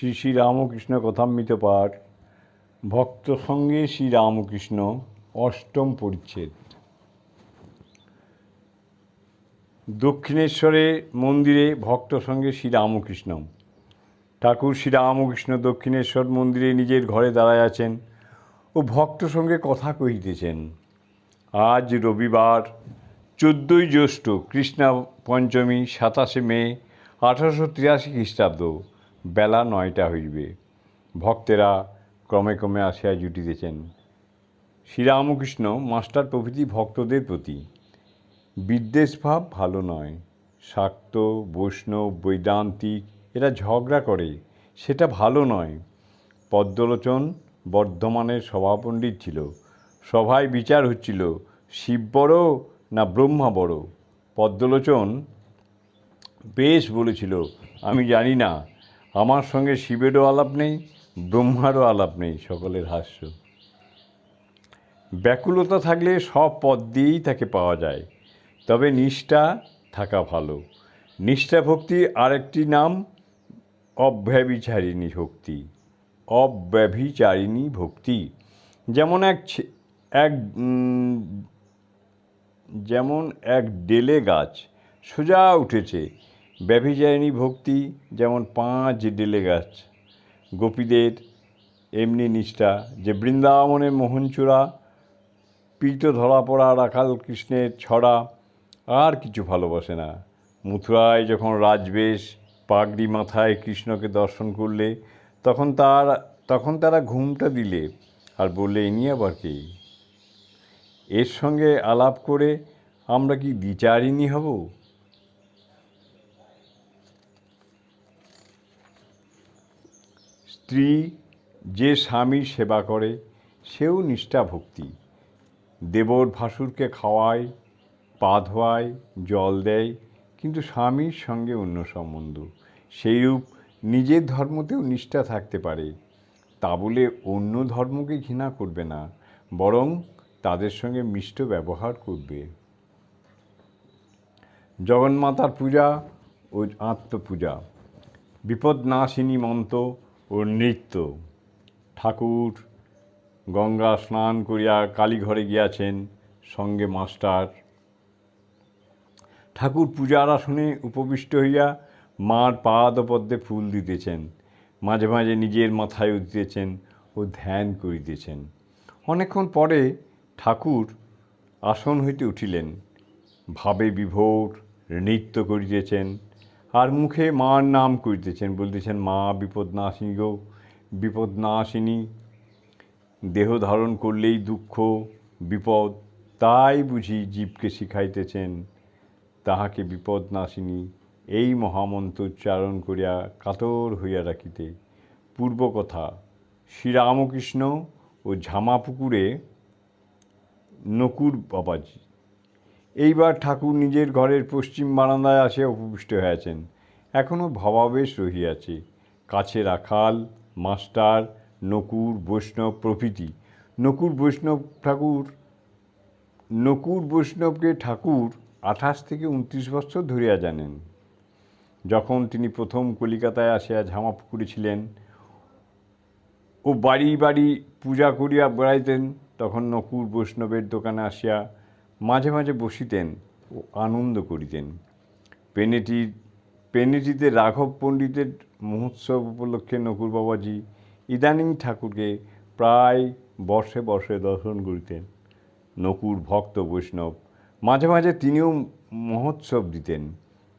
শ্রী শ্রী রামকৃষ্ণ কথামৃত পাঠ, ভক্ত সঙ্গে শ্রী রামকৃষ্ণ অষ্টম পরিচ্ছেদ। দক্ষিণেশ্বরে মন্দিরে ভক্ত সঙ্গে শ্রী রামকৃষ্ণ। ঠাকুর শ্রী রামকৃষ্ণ দক্ষিণেশ্বর মন্দিরে নিজের ঘরে দাঁড়ায় আছেন ও ভক্ত সঙ্গে কথা কহিতেছেন। আজ রবিবার, চোদ্দোই জ্যৈষ্ঠ কৃষ্ণা পঞ্চমী, সাতাশে মে, আঠারোশো তিরাশি খ্রিস্টাব্দ। বেলা নয়টা হইবে। ভক্তেরা ক্রমে ক্রমে আসিয়া জুটিতেছেন শ্রীরামকৃষ্ণ মাস্টার প্রভৃতি ভক্তদের প্রতি বিদ্বেষভাব ভালো নয়। শাক্ত, বৈষ্ণব, বৈদান্তিক, এরা ঝগড়া করে, সেটা ভালো নয়। পদ্মলোচন বর্ধমানের সভাপণ্ডিত ছিল। সভায় বিচার হচ্ছিল, শিব বড় না ব্রহ্মা বড়? পদ্মলোচন বেশ বলেছিল, আমি জানি না। আমার সঙ্গে শিবেরও আলাপ নেই, ব্রহ্মারও আলাপ নেই, সকলের হাস্য। ব্যাকুলতা থাকলে সব পদ দিয়েই তাকে পাওয়া যায়, তবে নিষ্ঠা থাকা ভালো। নিষ্ঠা ভক্তি আরেকটি নাম, অব্যভিচারিণী ভক্তি। অব্যভিচারিণী ভক্তি। যেমন এক এক যেমন এক ডেলে গাছ সোজা উঠেছে ব্যভিচারিণী ভক্তি যেমন পাঁচ ডেলে গাছ। গোপীদের এমনি নিষ্ঠা। যে বৃন্দাবনের মোহনচূড়া পীত ধরা পড়া রাখাল কৃষ্ণের ছড়া, আর কিছু ভালোবাসে না। মথুরায় যখন রাজবেশ পাগড়ি মাথায় কৃষ্ণকে দর্শন করলে, তখন তার, তখন তারা ঘুমটা দিলে আর বললে ইনি আবার কে? এর সঙ্গে আলাপ করে, আমরা কি দ্বিচারিণী হব? স্ত্রী যে স্বামীর সেবা করে, সেও নিষ্ঠা ভক্তি। দেবর ভাসুরকে খাওয়ায়, পা ধোয়ায়, জল দেয়, কিন্তু স্বামীর সঙ্গে অন্য সম্বন্ধ। সেইরূপ নিজের ধর্মতেও নিষ্ঠা থাকতে পারে। তা বলে অন্য ধর্মকে ঘৃণা করবে না, বরং তাদের সঙ্গে মিষ্ট ব্যবহার করবে। জগন্মাতার পূজা ও আত্মপূজা। বিপদনাশিনী মন্ত্র ও নৃত্য। ঠাকুর গঙ্গা স্নান করিয়া কালীঘরে গিয়াছেন সঙ্গে মাস্টার। ঠাকুর পূজার আসনে উপবিষ্ট হইয়া মার পাদপদ্মে ফুল দিতেছেন, মাঝে মাঝে নিজের মাথায় দিতেছেন ও ধ্যান করিতেছেন। অনেকক্ষণ পরে ঠাকুর আসন হইতে উঠিলেন, ভাবে বিভোর নৃত্য করিতেছেন আর মুখে মার নাম করিতেছেন বলতেছেন মা বিপদনাশিনী গো বিপদনাশিনী দেহ ধারণ করলেই দুঃখ বিপদ তাই বুঝি জীবকে শিখাইতেছেন তাহাকে বিপদ বিপদনাশিনী এই মহামন্ত্র উচ্চারণ করিয়া কাতর হইয়া রাখিতে পূর্ব কথা শ্রীরামকৃষ্ণ ও ঝামাপুকুরে নকুর বাবাজি। এইবার ঠাকুর নিজের ঘরের পশ্চিম বারান্দায় আসিয়া উপবিষ্ট হয়েছেন এখনও ভাবাবেশ রহিয়াছে কাছে রাখাল মাস্টার, নকুর, বৈষ্ণব প্রভৃতি। নকুর বৈষ্ণব ঠাকুর, নকুর বৈষ্ণবকে ঠাকুর আঠাশ থেকে উনত্রিশ বছর ধরিয়া জানেন। যখন তিনি প্রথম কলিকাতায় আসিয়া ঝামাপুকুরে ছিলেন ও বাড়ি বাড়ি পূজা করিয়া বেড়াইতেন, তখন নকুর বৈষ্ণবের দোকানে আসিয়া মাঝে মাঝে বসিতেন ও আনন্দ করিতেন। পেনেটির পেনেটিতে রাঘব পণ্ডিতের মহোৎসব উপলক্ষে নকুর বাবাজি ইদানিং ঠাকুরকে প্রায় বর্ষে বর্ষে দর্শন করিতেন। নকুর ভক্ত বৈষ্ণব, মাঝে মাঝে তিনিও মহোৎসব দিতেন।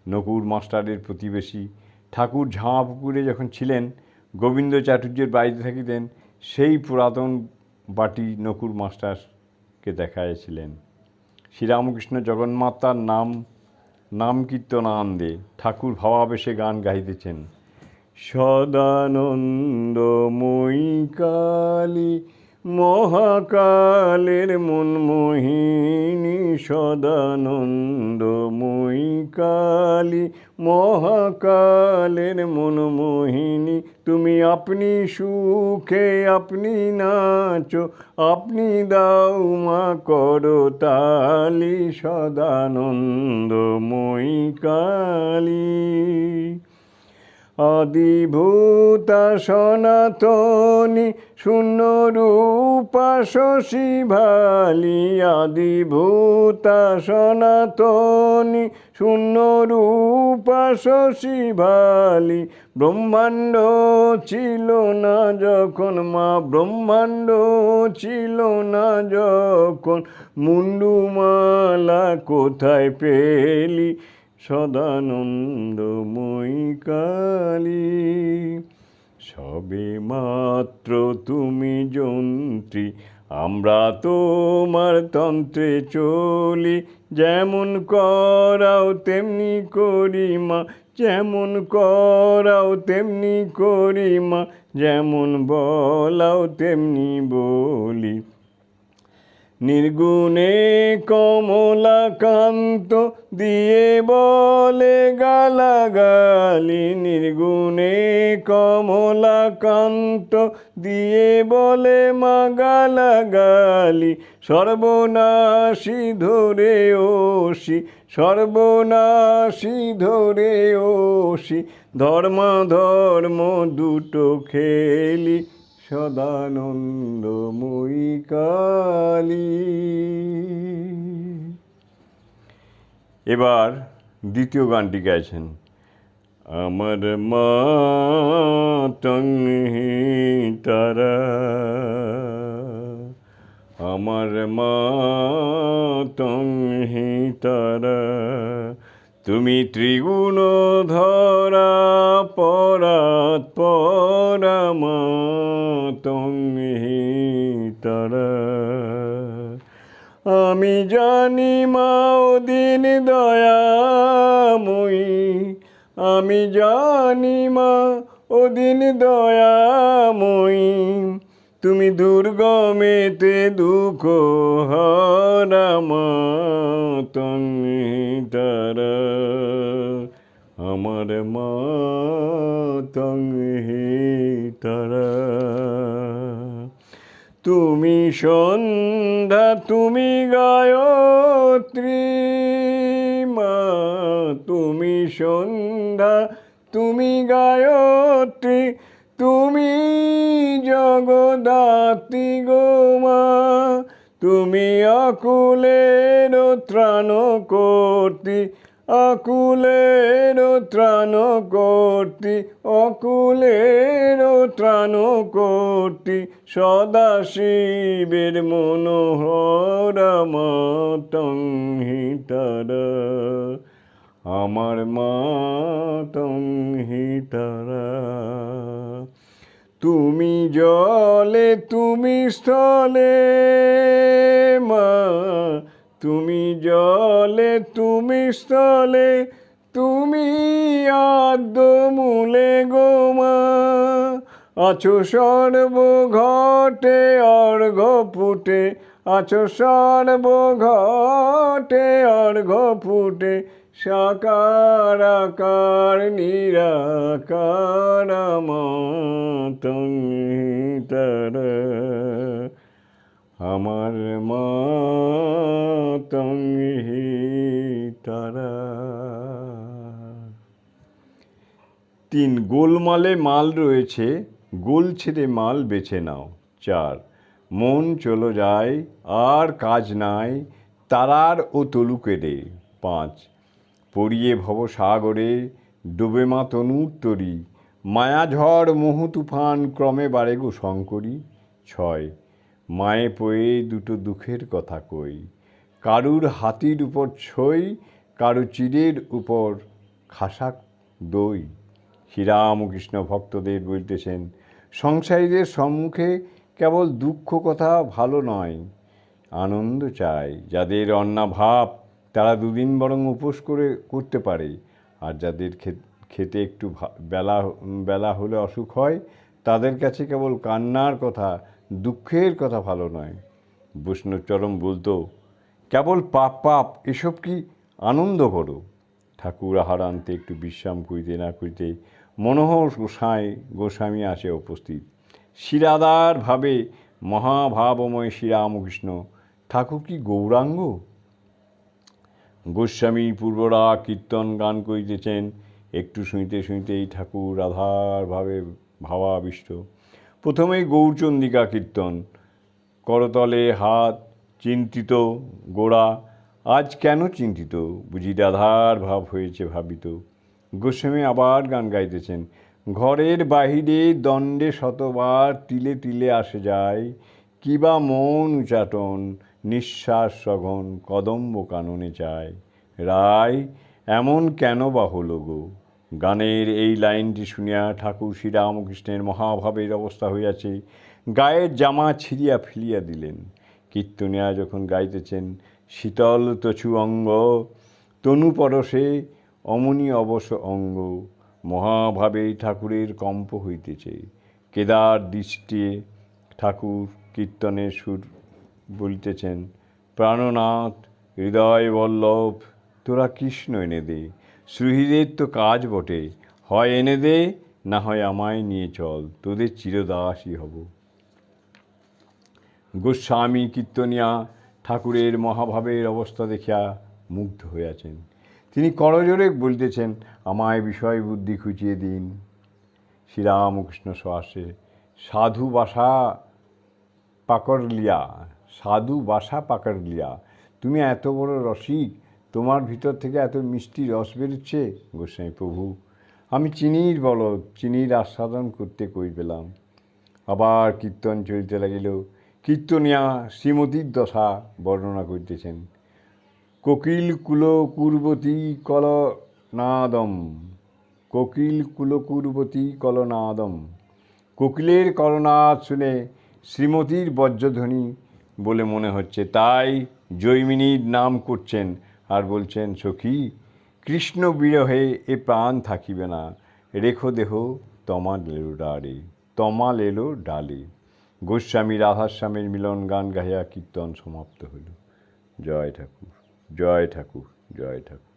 নকুর মাস্টারের প্রতিবেশী ঠাকুর ঝামাপুকুরে যখন ছিলেন, গোবিন্দ চাটুর্যের বাড়িতে থাকিতেন, সেই পুরাতন বাটি নকুর মাস্টারকে দেখাইছিলেন শ্রীরামকৃষ্ণ জগন্মাতার নাম নাম কীর্তনান্দে ঠাকুর ভাবাবেশে গান গাইতেছেন সদানন্দময়ী কালী মহাকালের মনমোহিনী সদানন্দময়ী কালী মহাকালের মনমোহিনী তুমি আপনি সুখে আপনি নাচো আপনি দাও মা করো তালি সদানন্দময়ী কালী আদিভূতা সনাতনী শূন্য রূপা শশী ভালি আদিভূতা সনাতনী শূন্য রূপা শশী ভালি। ব্রহ্মাণ্ড ছিল না যখন, মা ব্রহ্মাণ্ড ছিল না যখন। মুন্ডুমালা কোথায় পেলি? সদানন্দময়ী কালী সবে মাত্র তুমি যন্ত্রী, আমরা তোমার তন্ত্রে চলি, যেমন করাও তেমনি করি মা যেমন করাও তেমনি করি মা যেমন বলাও তেমনি বলি। নির্গুণে কমলাকান্ত দিয়ে বলে গালাগালি। নির্গুণে কমলাকান্ত দিয়ে বলে মা গালাগালি। সর্বনাশী ধরে ওসি, সর্বনাশী ধরে ওসি। ধর্ম দুটো খেলি। সদানন্দময়ী কালী। এবার দ্বিতীয় গানটি গাইছেন। আমার মা টঙ্গি তারা। আমার মা টঙ্গি তারা। তুমি ত্রিগুণ ধরা পরাত পরামা তুমি তারা আমি জানি মা দিন দয়াময়ী, আমি জানি মা ও ওদিন দয়াময়ী। তুমি দুর্গমেতে দুঃখ হারামা তুমি তারা আমার মা তুমি তারা তুমি সন্ধ্যা তুমি গায়ত্রী অকুলের ত্রাণ কর্তি অকুলের ত্রাণ কর্তি অকুলের ত্রাণ কর্তি, সদা শিবের মনোহর মাতঙ্হি তারা আমার মাতঙ্হি তারা তুমি জলে, তুমি স্থলে, মা। তুমি জলে, তুমি স্থলে, তুমি আদ্য মূলে গোমা আছো সর্ব ঘটে অর্ঘ ফুটে। আছো সর্ব ঘটে অর্ঘ ফুটে। সাকার আকার নিরাকার মাতঙ্গি তারা আমার মাতঙ্গি তারা তিন, গোলমালে মাল রয়েছে, গোল ছেড়ে মাল বেছে নাও। চার, মন চলো যায়, আর কাজ নাই, তারার ও তলুকেরে পাঁচ পড়িয়ে ভব সাগরে, ডুবে মা তনুর তরি। মায়া ঝড় মোহ তুফান ক্রমে বাড়ে গো শঙ্করী। ছয়, মায়ে পয়ে দুটো দুঃখের কথা কই। কারুর হাতির উপর ছই, কারু চিরের উপর খাসাক দই। শ্রীরামকৃষ্ণ ভক্তদের বলতেছেন, সংসারীদের সম্মুখে কেবল দুঃখ কথা ভালো নয়। আনন্দ চাই, যাদের অন্নাভাব তারা দুদিন বরং উপোস করে, করতে পারে। আর যাদের খেতে একটু বেলা বেলা হলে অসুখ হয়, তাদের কাছে কেবল কান্নার কথা, দুঃখের কথা ভালো নয়। বৈষ্ণবচরম বলতো, কেবল পাপ পাপ, এসব কি আনন্দ করো ঠাকুর আহার আনতে একটু বিশ্রাম করিতে না করিতে মনোহর গোসাই, গোস্বামী আসে উপস্থিত। শিরাদার ভাবে মহাভাবময় শ্রীরামকৃষ্ণ। ঠাকুর কি গৌরাঙ্গ? গোস্বামী পূর্বরা কীর্তন গান করিতেছেন। একটু শুইতে শুইতেই ঠাকুর আধার ভাবে ভাবাবিষ্ট। প্রথমেই গৌরচন্দিকা কীর্তন। করতলে হাত চিন্তিত, গোড়া, আজ কেন চিন্তিত? বুঝি রাধার ভাব হয়েছে ভাবিত। গোস্বামী আবার গান গাইতেছেন। ঘরের বাহিরে দণ্ডে শতবার তিলে তিলে আসে যায়, কিবা মন উচাটন। নিঃশ্বাস সঘন কদম্ব কাননে চায়, রায়, এমন কেন বা হলো গো? গানের এই লাইনটি শুনিয়া ঠাকুর শ্রীরামকৃষ্ণের মহাভাবের অবস্থা হইয়াছে। গায়ের জামা ছিঁড়িয়া ফেলিয়া দিলেন। কীর্তনিয়া যখন গাইতেছেন, শীতল তছু অঙ্গ তনু পরশে অমনি অবশ অঙ্গ, মহাভাবে ঠাকুরের কম্প হইতেছে। কেদার দৃষ্টি ঠাকুর কীর্তনের সুর বলিতেছেন, প্রাণনাথ, হৃদয় বল্লভ, তোরা কৃষ্ণ এনে দে। সুহৃদের তো কাজ বটে, হয় এনে দে, না হয় আমায় নিয়ে চল, তোদের চিরদাসই হব। গোস্বামী কীর্তনিয়া ঠাকুরের মহাভাবের অবস্থা দেখিয়া মুগ্ধ হইয়াছেন। তিনি করজোরে বলিতেছেন, আমায় বিষয় বুদ্ধি খুঁচিয়ে দিন। শ্রীরামকৃষ্ণ শ্বাসে সাধু বাসা পাকড়লিয়া সাধু বাসা পাকড়লিয়া তুমি এত বড় রসিক, তোমার ভিতর থেকে এত মিষ্টি রস বেরোচ্ছে? গোস্বামী প্রভু, আমি চিনির বলদ, চিনির আস্বাদন করতে কই পেলাম। আবার কীর্তন চলিতে লাগিল। কীর্তনিয়া শ্রীমতীর দশা বর্ণনা করিতেছেন। কোকিল কুল কুর্বতী কল নাদম, কোকিল কুলকুর্বতী কলনাদম কোকিলের করনাদ শুনে শ্রীমতীর বজ্রধ্বনি বলে মনে হচ্ছে। তাই জৈমিনীর নাম করছেন আর বলছেন, সখি, কৃষ্ণ বিরহে এ প্রাণ থাকিবে না। রেখো দেহ তমাল এলো ডালে তমা লেলো ডালে। গোস্বামী রাধাস্বামীর মিলন গান গাহিয়া কীর্তন সমাপ্ত হইল। জয় ঠাকুর জয় ঠাকুর জয় ঠাকুর।